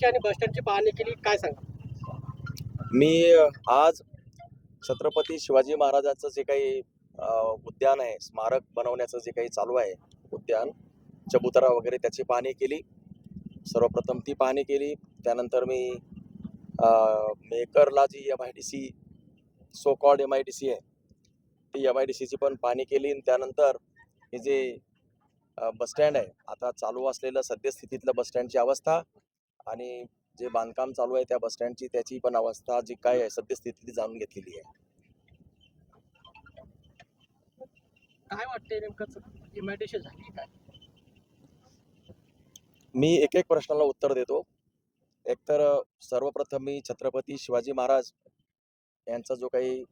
MIDC आणि बस स्टँडची पाहणी केली काय सांगा? मी आज छत्रपती शिवाजी महाराजांचं जे काही उद्यान आहे स्मारक बनवण्याचं जे काही चालू आहे उद्यान चबुतरा वगैरे त्याची पाहणी केली. सर्वप्रथम ती पाहणी केली. त्यानंतर मी मेकरला जी M I D C so called M I D C आहे ती एम आय डी सीची पण पाहणी केली आणि त्यानंतर हे जे बसस्टँड आहे आता चालू असलेलं सद्यस्थितीतलं बसस्टँडची अवस्था आणि जे बांधकाम चालू आहे त्या बसस्टँडची त्याची पण अवस्था जी काय आहे सद्यस्थिती ती जाणून घेतलेली आहे. काय वाटतंय नेमकं? एमआयडीसी झाली काय? मी एक एक प्रश्नाला उत्तर देतो. एकतर सर्वप्रथम मी छत्रपती शिवाजी महाराज यांचा जो काही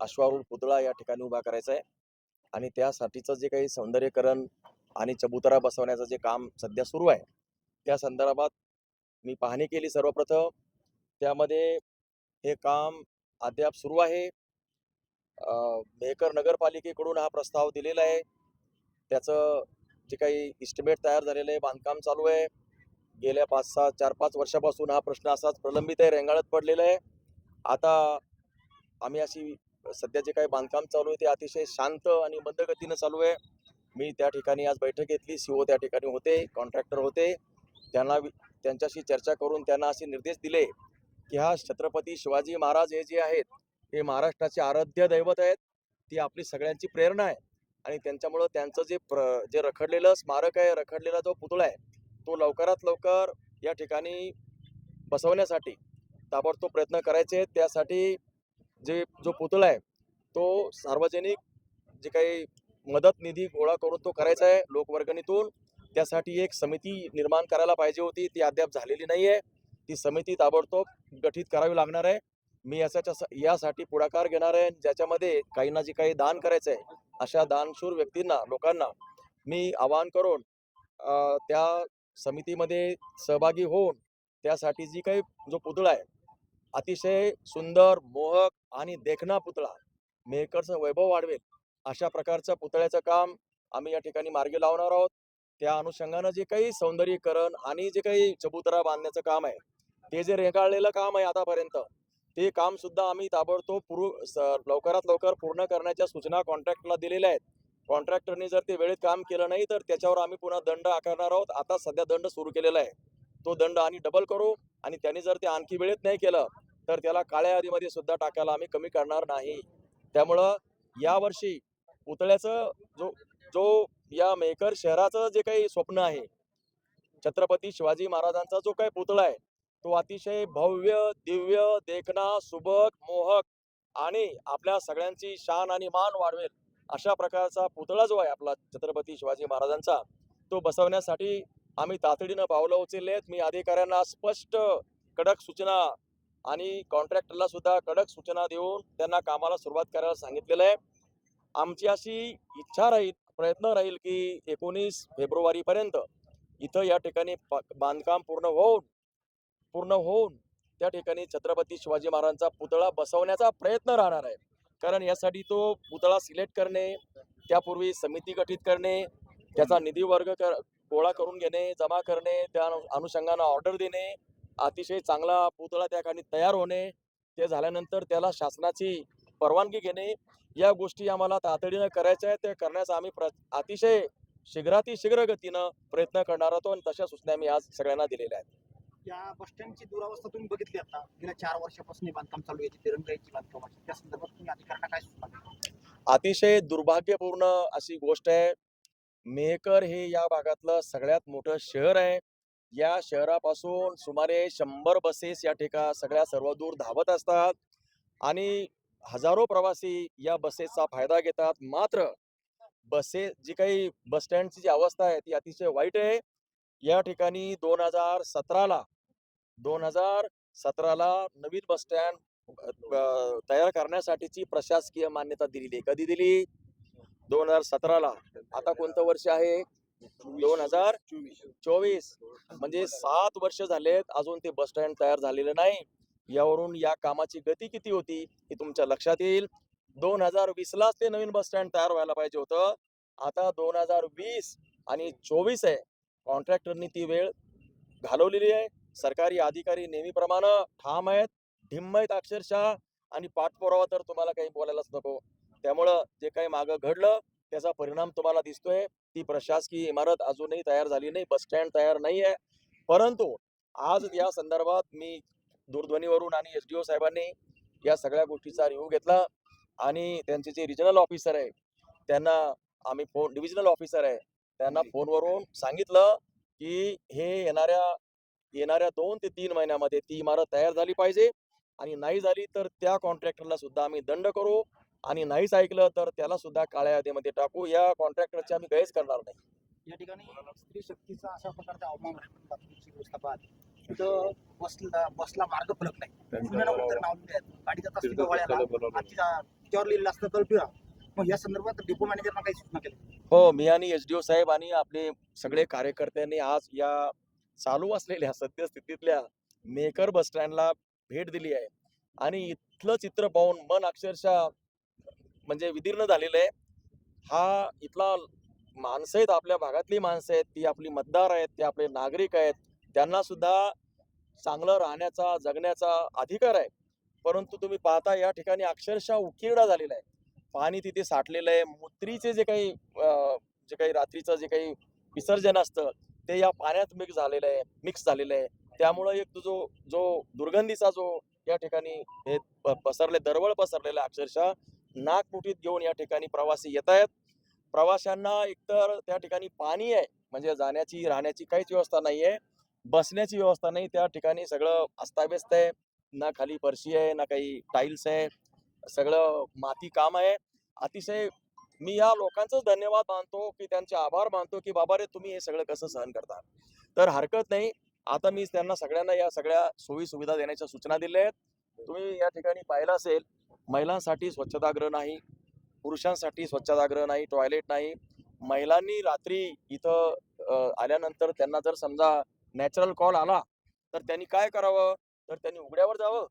अश्वारूढ पुतळा या ठिकाणी उभा करायचा आहे आणि त्यासाठीचं जे काही सौंदर्यकरण आणि चबुतरा बसवण्याचं जे काम सध्या सुरू आहे त्या संदर्भात मी पाहणी केली सर्वप्रथम. त्यामध्ये हे काम अद्याप सुरू आहे. अं, मेहकर नगरपालिकेकडून हा प्रस्ताव दिलेला आहे. त्याचं जे काही इस्टिमेट तयार झालेलं आहे बांधकाम चालू आहे. गेल्या पाच सहा चार पाच वर्षापासून हा प्रश्न असाच प्रलंबित आहे रेंगाळत पडलेला आहे. आता आम्ही अशी सध्या जे काही बांधकाम चालू आहे ते अतिशय शांत आणि मंद गतीनं चालू आहे. मी त्या ठिकाणी आज बैठक घेतली सीओ त्या ठिकाणी होते कॉन्ट्रॅक्टर होते. त्यांना वि- त्यांच्याशी चर्चा करून त्यांना असे निर्देश दिले की हा छत्रपती शिवाजी महाराज हे जे आहेत हे महाराष्ट्राचे आराध्य दैवत आहेत. ती आपली सगळ्यांची प्रेरणा आहे. आणि त्यांच्यामुळं त्यांचं जे प्र जे रखडलेलं स्मारक आहे रखडलेला जो पुतळा आहे तो लवकरात लवकर या ठिकाणी बसवण्यासाठी ताबडतोब प्रयत्न करायचे आहेत. त्यासाठी जे जो पुतळा आहे तो सार्वजनिक जे काही मदत निधी गोळा करून तो करायचा आहे लोकवर्गणीतून. त्यासाठी एक समिती निर्माण करायला पाहिजे होती. ती अद्याप झालेली नाही आहे ती समिती ताबडतोब गठीत करावी लागणार आहे. मी याच्या यासाठी पुढाकार घेणार आहे. ज्याच्यामध्ये काहींना जे काही दान करायचं आहे अशा दानशूर व्यक्तींना लोकांना मी आवाहन करून त्या समितीमध्ये सहभागी होऊन त्यासाठी जी काही जो पुतळा आहे अतिशय सुंदर मोहक आणि देखणा पुतळा मेहकरचं वैभव वाढवेल अशा प्रकारचं पुतळ्याचं काम आम्ही या ठिकाणी मार्गी लावणार आहोत. त्या अनुषंगानं जे काही सौंदर्यीकरण आणि जे काही चबुतरा बांधण्याचं काम आहे ते जे रेंगाळलेलं काम आहे आतापर्यंत ते काम सुद्धा आम्ही ताबडतोब पूर्व स- लवकरात लवकर पूर्ण करण्याच्या सूचना कॉन्ट्रॅक्टला दिलेल्या आहेत. कॉन्ट्रॅक्टरने जर ते वेळेत काम केलं नाही तर त्याच्यावर आम्ही पुन्हा दंड आकारणार आहोत. आता सध्या दंड सुरू केलेला आहे. तो दंड आणि डबल करू आणि त्यांनी जर ते आणखी वेळेत नाही केलं तर त्याला काळ्या यादीमध्ये सुद्धा टाकायला आम्ही कमी करणार नाही. त्यामुळं यावर्षी पुतळ्याचं जो जो या मेकर शहराचं जे काही स्वप्न आहे छत्रपती शिवाजी महाराजांचा जो काही पुतळा आहे तो अतिशय भव्य दिव्य देखणा सुबक मोहक आणि आपल्या सगळ्यांची शान आणि मान वाढवेल अशा प्रकारचा पुतळा जो आहे आपला छत्रपती शिवाजी महाराजांचा तो बसवण्यासाठी आम्ही तातडीनं पावलं उचलले आहेत मी अधिकाऱ्यांना स्पष्ट कडक सूचना आणि कॉन्ट्रॅक्टरला सुद्धा कडक सूचना देऊन त्यांना कामाला सुरुवात करायला सांगितलेलं आहे. आमची अशी इच्छा राहील प्रयत्न राहील की एकोणीस फेब्रुवारीपर्यंत इथं या ठिकाणी प- बांधकाम पूर्ण होऊन पूर्ण होऊन त्या ठिकाणी छत्रपती शिवाजी महाराजांचा पुतळा बसवण्याचा प्रयत्न राहणार आहे. कारण यासाठी तो पुतळा सिलेक्ट करणे त्यापूर्वी समिती गठीत करणे त्याचा निधी वर्ग कर गोळा करून घेणे जमा करणे त्या अनुषंगानं ऑर्डर देणे अतिशय चांगला पुतळा त्या ठिकाणी तयार होणे ते झाल्यानंतर त्याला शासनाची परवानगी घेणे या गोष्टी आम्हाला तातडीनं करायच्या आहेत. ते करण्याचा आम्ही प्र अतिशय शीघ्राती शीघ्र गतीनं प्रयत्न करणार आहोत आणि तशा सूचना मी आज सगळ्यांना दिलेल्या आहेत. या बस स्टँडची दुरावस्था तुम्ही बघितली आता. गेल्या चार वर्षापासून बांधकाम चालू आहे. तिरंगाईची बांधकाम. त्या संदर्भात तुम्ही अधिकाऱ्यांना काय सूचना? अतिशय दुर्भाग्यपूर्ण अशी गोष्ट आहे. मेहकर हे या भागातलं सगळ्यात मोठं शहर आहे. या शहरापासून सुमारे शंभर बसेस या ठिका सगळ्या सर्वदूर धावत असतात. आणि हजारो प्रवासी या बसेसचा फायदा घेतात. मात्र बसेस जी काही बस स्टँडची जी अवस्था आहे ती अतिशय वाईट आहे. या ठिकाणी दोन हजार सतराला दोन हजार सतराला नवीन बस स्टँड तयार करण्यासाठीची प्रशासकीय मान्यता दिलेली आहे. कधी दिली? दोन हजार सतराला. आता कोणतं वर्ष आहे? दोन हजार चोवीस. म्हणजे सात वर्ष झालेत अजून ते बस स्टँड तयार झालेलं नाही. यावरून या कामाची गती किती होती हे तुमच्या लक्षात येईल. दोन हजार वीस लाच ते नवीन बस स्टँड तयार व्हायला पाहिजे होतं. आता दोन हजार वीस आणि चोवीस आहे. कॉन्ट्रॅक्टरनी ती वेळ घालवलेली आहे. सरकारी अधिकारी नेहमीप्रमाणे ठाम आहेत ढिम्म आहेत अक्षरशः आणि पाठपुरावा तर तुम्हाला काही बोलायलाच नको. त्यामुळं जे काही मागं घडलं त्याचा परिणाम तुम्हाला दिसतोय. ती प्रशासकीय इमारत अजूनही तयार झाली नाही बस स्टँड तयार नाही आहे. परंतु आज या संदर्भात मी दूरध्वनीवरून आणि एस डी ओ साहेबांनी या सगळ्या गोष्टीचा रिव्ह्यू घेतला. आणि त्यांचे जे रिजनल ऑफिसर आहे त्यांना आम्ही फोन डिव्हिजनल ऑफिसर आहे त्यांना फोनवरून सांगितलं की हे येणाऱ्या येणाऱ्या दोन ते तीन महिन्यामध्ये ती इमारत तयार झाली पाहिजे. आणि नाही झाली तर त्या कॉन्ट्रॅक्टरला सुद्धा आम्ही दंड करू. आणि नाहीच ऐकलं तर त्याला सुद्धा काळ्या यादीमध्ये टाकू. या कॉन्ट्रॅक्टरची आम्ही गैस करणार नाही. या ठिकाणी स्त्री शक्तीचा अशा प्रकारचा अवमान तिथं बसला बसला मार्ग फलक नाही. उत्तर नाव लिहिले आहेत गाडी जात असते गव्हाळ्याला आणि तिचा- तिच्यावर लिहिलेलं असतं तळपिरा मग या संदर्भात डिपो मॅनेजरना काही सूचना हो मी आणि एस डी ओ साहेब आणि आपले सगळे कार्यकर्त्यांनी आज या चालू असलेल्या सद्यस्थितीतल्या मेकर बस स्टँडला भेट दिली आहे. आणि इथलं चित्र पाहून मन अक्षरशः म्हणजे विदीर्ण झालेलं आहे. हा इथला माणसं आहेत आपल्या भागातली माणसं आहेत ती आपली मतदार आहेत ते आपले नागरिक आहेत. त्यांना सुद्धा चांगलं राहण्याचा जगण्याचा अधिकार आहे. परंतु तुम्ही पाहता या ठिकाणी अक्षरशः उकिरडा झालेला आहे. पाणी तिथे साठलेलं आहे. मूत्रीचे जे काही जे काही रात्रीचं जे काही विसर्जन असतं ते या पाण्यात मिक्स झालेलं आहे मिक्स झालेलं आहे. त्यामुळं एक जो जो दुर्गंधीचा जो या ठिकाणी हे पसरले दरवळ पसरलेला आहे अक्षरशः नाकमुठीत घेऊन या ठिकाणी प्रवासी येत आहेत. प्रवाशांना एकतर त्या ठिकाणी पाणी आहे म्हणजे जाण्याची राहण्याची काहीच व्यवस्था नाही आहे बसण्याची व्यवस्था नाही. त्या ठिकाणी सगळं अस्ताव्यस्त आहे. ना खाली फरशी आहे ना काही टाईल्स आहे. सगळं माती काम आहे. अतिशय मी या लोकांचंच धन्यवाद मानतो की त्यांचे आभार मानतो की बाबा रे तुम्ही हे सगळं कसं सहन करता तर हरकत नाही. आता मी त्यांना सगळ्यांना या सगळ्या सोयी सुविधा देण्याच्या सूचना दिल्या आहेत. तुम्ही या ठिकाणी पाहिलं असेल महिलांसाठी स्वच्छतागृह नाही पुरुषांसाठी स्वच्छतागृह नाही टॉयलेट नाही. महिलांनी रात्री इथं आल्यानंतर त्यांना जर समजा नॅचरल कॉल आला तर त्यांनी काय करावं? तर त्यांनी उघड्यावर जावं.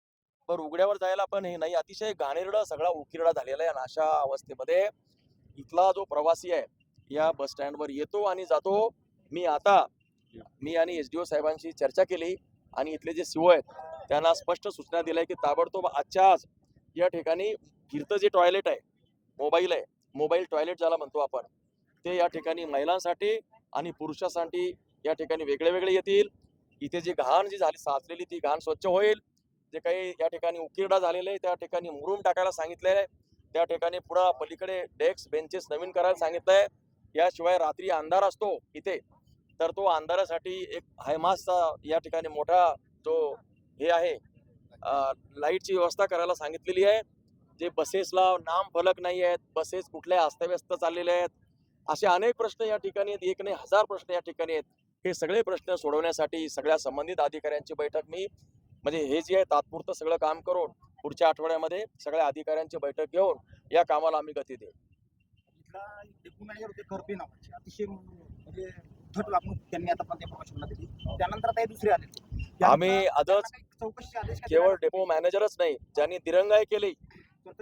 बरं उघड्यावर जायला पण हे नाही. अतिशय घाणेरडा सगळा उकिरडा झालेला आहे आणि अशा अवस्थेमध्ये इथला जो प्रवासी आहे या बस स्टँडवर येतो आणि जातो. मी आता मी आणि एस डी ओ साहेबांशी चर्चा केली आणि इथले जे सीओ आहेत त्यांना स्पष्ट सूचना दिल्या की ताबडतोब आजच्या आज या ठिकाणी फिरतं जे टॉयलेट आहे मोबाईल आहे मोबाईल टॉयलेट ज्याला म्हणतो आपण ते या ठिकाणी महिलांसाठी आणि पुरुषांसाठी या ठिकाणी वेगळे वेगळे येतील. इथे जी घाण जी झाली साचलेली ती घाण स्वच्छ होईल. जे काही या ठिकाणी उकिरडा झालेला आहे त्या ठिकाणी मुरुम टाकायला सांगितलेलं आहे त्या ठिकाणी पुढा पलीकडे डेस्क बेंचेस नवीन करायला सांगितलंय. याशिवाय रात्री अंधार असतो इथे. तर तो अंधारासाठी एक हायमासचा या ठिकाणी मोठा जो हे आहे लाईटची व्यवस्था करायला सांगितलेली आहे. जे बसेसला नाम फलक नाही आहेत बसेस कुठल्या अस्तव्यस्त चाललेल्या आहेत. असे अनेक प्रश्न या ठिकाणी आहेत एक नाही हजार प्रश्न या ठिकाणी आहेत. हे सगळे प्रश्न सोडवण्यासाठी सगळ्या संबंधित अधिकाऱ्यांची बैठक मी म्हणजे हे जे आहे तात्पुरतं सगळं काम करून पुढच्या आठवड्यामध्ये सगळ्या अधिकाऱ्यांची बैठक घेऊन या कामाला आम्ही गती देऊ. म्हणजे हे. आम्ही आजच केवळ डेपो मॅनेजरच नाही ज्यांनी दिरंगाई केली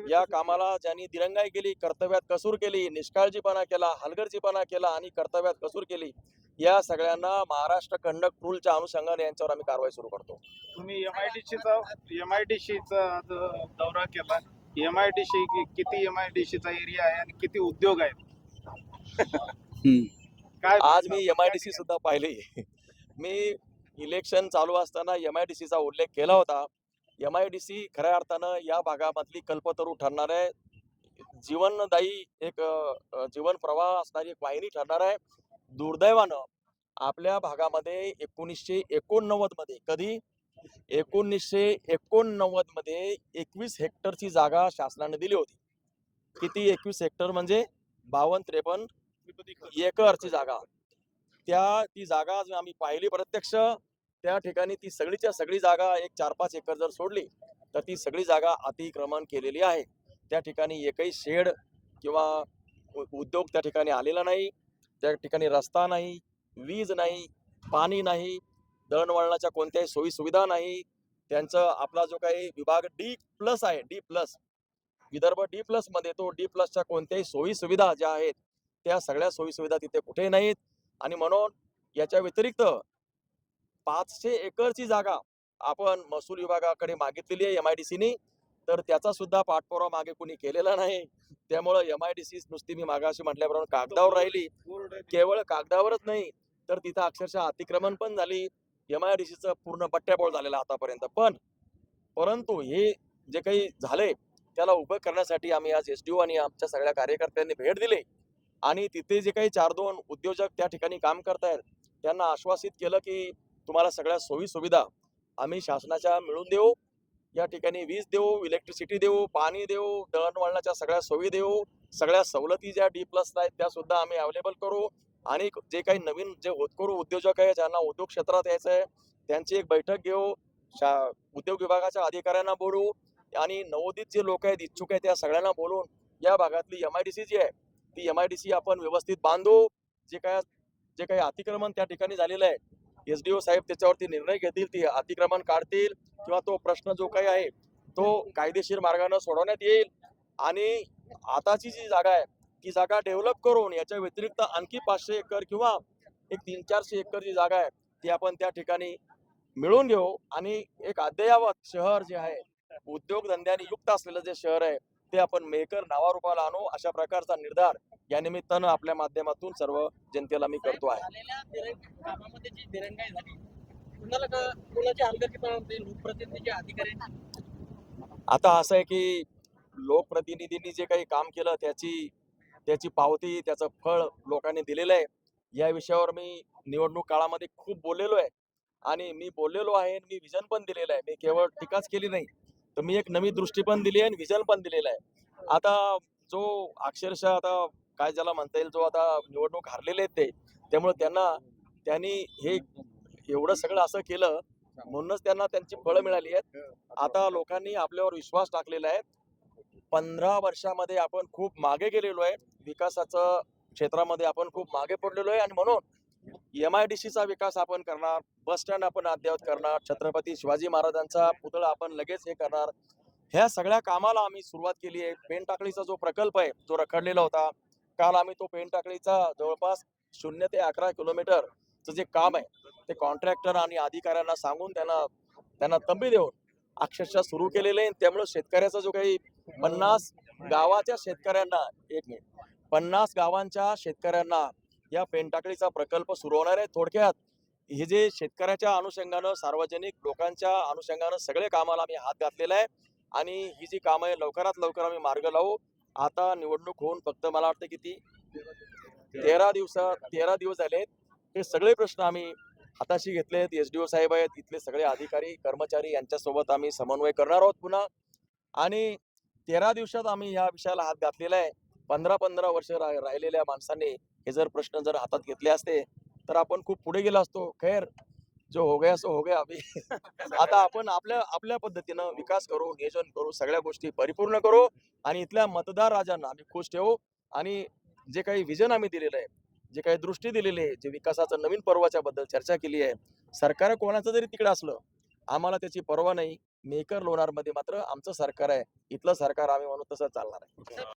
या कामाला ज्यांनी दिरंगाई केली कर्तव्यात कसूर केली निष्काळजीपणा केला हलगर्जीपणा केला आणि कर्तव्यात कसूर केली या सगळ्यांना महाराष्ट्र कंडक्ट रूलच्या अनुषंगाने यांच्यावर आम्ही कारवाई सुरू करतो. तुम्ही एमआयडीसीचा एमआयडीसीचा दौरा केला. एमआयडीसी किती एमआयडीसीचा एरिया आहे आणि किती उद्योग आहेत? काय आज मी एमआयडीसी सुद्धा पाहिली मी इलेक्शन चालू असताना एमआयडीसीचा उल्लेख केला होता. एमआयडीसी खऱ्या अर्थानं या भागामधली कल्पतरू ठरणार आहे. जीवनदायी एक जीवन प्रवाह असणारी एक वाहिनी ठरणार आहे. दुर्दैवानं आपल्या भागामध्ये एकोणीसशे एकोणनव्वदमध्ये कधी? एकोणीसशे एकोणनव्वदमध्ये एकवीस हेक्टरची जागा शासनाने दिली होती. किती एकवीस हेक्टर म्हणजे? बावन्न त्रेपन्न एकरची जागा. त्या ती जागा आम्ही पाहिली प्रत्यक्ष त्या ठिकाणी ती सगळीच्या सगळी जागा एक चार पाच एकर जर सोडली तर ती सगळी जागा अतिक्रमण केलेली आहे. त्या ठिकाणी एकही शेड किंवा उद्योग त्या ठिकाणी आलेला नाही. त्या ठिकाणी रस्ता नाही वीज नाही पाणी नाही दळणवळणाच्या कोणत्याही सोयी सुविधा नाही. त्यांचं आपला जो काही विभाग डी प्लस आहे डी प्लस विदर्भ डी प्लसमध्ये तो डी प्लसच्या कोणत्याही सोयी सुविधा ज्या आहेत त्या सगळ्या सोयी सुविधा तिथे कुठे नाहीत. आणि म्हणून याच्या व्यतिरिक्त पाचशे एकरची जागा आपण महसूल विभागाकडे मागितलेली आहे एम आय डी सीनी तर त्याचा सुद्धा पाठपुरावा मागे कोणी केलेला नाही. त्यामुळं एमआयडीसी नुसती मी मागाशी म्हटल्याप्रमाणे कागदावर राहिली. केवळ कागदावरच नाही तर तिथं अक्षरशः अतिक्रमण पण झाली. एमआयडीसीचं पूर्ण बट्ट्याबोळ झालेला आतापर्यंत. पण परंतु हे जे काही झालंय त्याला उभं करण्यासाठी आम्ही आज एस डी आणि आमच्या सगळ्या कार्यकर्त्यांनी भेट दिली. आणि तिथे जे काही चार दोन उद्योजक त्या ठिकाणी काम करतायत त्यांना आश्वासित केलं की तुम्हाला सगळ्या सोयी सुविधा आम्ही शासनाच्या मिळवून देऊ. या ठिकाणी वीज देऊ इलेक्ट्रिसिटी देऊ पाणी देऊ दळणवळणाच्या सगळ्या सोयी देऊ सगळ्या सवलती ज्या डी प्लस आहेत त्या सुद्धा आम्ही अवेलेबल करू. आणि जे काही नवीन जे होतकरू उद्योजक आहे ज्यांना उद्योग क्षेत्रात यायचं आहे त्यांची एक बैठक घेऊ शा उद्योग विभागाच्या अधिकाऱ्यांना बोलू आणि नवोदित जे लोक आहेत इच्छुक आहेत त्या सगळ्यांना बोलून या भागातली एम आय डी सी जी आहे ती एम आय डी सी आपण व्यवस्थित बांधू. जे काय जे काही अतिक्रमण त्या ठिकाणी झालेलं आहे एस डी ओ साहेब त्याच्यावरती निर्णय घेतील ती अतिक्रमण काढतील किंवा तो प्रश्न जो काही आहे तो कायदेशीर मार्गाने सोडवण्यात येईल. आणि आताची जी जागा आहे ती जागा डेव्हलप करून याच्या व्यतिरिक्त आणखी पाचशे एकर किंवा एक तीन चारशे एकर जी जागा आहे ती आपण त्या ठिकाणी मिळवून घेऊ. आणि एक अद्ययावत शहर जे आहे उद्योगधंद्याने युक्त असलेलं जे शहर आहे ते आपण मेकर नावारूपाला आणू अशा प्रकारचा निर्धार या निमित्तानं आपल्या माध्यमातून सर्व जनतेला मी करतो आहे. आता असं आहे की लोकप्रतिनिधींनी जे काही काम केलं त्याची त्याची पावती त्याचं फळ लोकांनी दिलेलं आहे. या विषयावर मी निवडणूक काळामध्ये खूप बोललेलो आहे. आणि मी बोललेलो आहे आणि मी विजन पण दिलेलं आहे. मी केवळ टीकाच केली नाही तर मी एक नवी दृष्टी पण दिली आहे आणि विजन पण दिलेलं आहे. आता जो अक्षरशः आता काय ज्याला म्हणता येईल जो आता निवडणूक हारलेले आहेत ते. त्यामुळे त्यांना त्यांनी हे एवढं सगळं असं केलं म्हणूनच त्यांना त्यांची फळं मिळाली आहेत. आता लोकांनी आपल्यावर विश्वास टाकलेला आहे. पंधरा वर्षामध्ये आपण खूप मागे गेलेलो आहे. विकासाचं क्षेत्रामध्ये आपण खूप मागे पडलेलो आहे. आणि म्हणून एम आय डी सीचा विकास आपण करणार बस स्टँड आपण अद्ययावत करणार छत्रपती शिवाजी महाराजांचा पुतळा आपण लगेच हे करणार. ह्या सगळ्या कामाला आम्ही सुरुवात केली आहे. पेन टाकळीचा जो प्रकल्प आहे जो रखडलेला होता काल आम्ही तो पेन टाकळीचा जवळपास शून्य ते अकरा किलोमीटरचं जे काम आहे ते कॉन्ट्रॅक्टर आणि अधिकाऱ्यांना सांगून त्यांना त्यांना तंबी देऊन अक्षरशः सुरू केलेले आहे. त्यामुळे शेतकऱ्याचा जो काही पन्नास गावाच्या शेतकऱ्यांना एक मिनिट पन्नास गावांच्या शेतकऱ्यांना या पेनटाकळीचा प्रकल्प सुरू होणार आहे. थोडक्यात हे जे शेतकऱ्याच्या अनुषंगानं सार्वजनिक लोकांच्या अनुषंगानं सगळे कामाला आम्ही हात घातलेला आहे आणि ही जी कामं आहे लवकरात लवकर आम्ही मार्ग लावू. आता निवडणूक होऊन फक्त मला वाटतं किती तेरा दिवसात तेरा दिवस झालेत. हे सगळे प्रश्न आम्ही हाताशी घेतले आहेत एस डी ओ साहेब आहेत इथले सगळे अधिकारी कर्मचारी यांच्यासोबत आम्ही समन्वय करणार आहोत पुन्हा. आणि तेरा दिवसात आम्ही या विषयाला हात घातलेला आहे. पंधरा पंधरा वर्ष रा राहिलेल्या माणसांनी हे जर प्रश्न जर हातात घेतले असते तर आपण खूप पुढे गेलो असतो. खैर जो हो गया सो हो गया अभी. आता आपण आपल्या आपल्या पद्धतीनं विकास करू नियोजन करू सगळ्या गोष्टी परिपूर्ण करू आणि इथल्या मतदार राजांना आम्ही खुश ठेवू आणि जे काही विजन आम्ही दिलेलं आहे जे काही दृष्टी दिलेली आहे जे विकासाचं नवीन पर्वाच्या बद्दल चर्चा केली आहे सरकार कोणाचं जरी तिकडे असलं आम्हाला त्याची पर्वा नाही. मेकर लोणार मध्ये मात्र आमचं सरकार आहे. इथलं सरकार आम्ही म्हणू तसं चालणार आहे.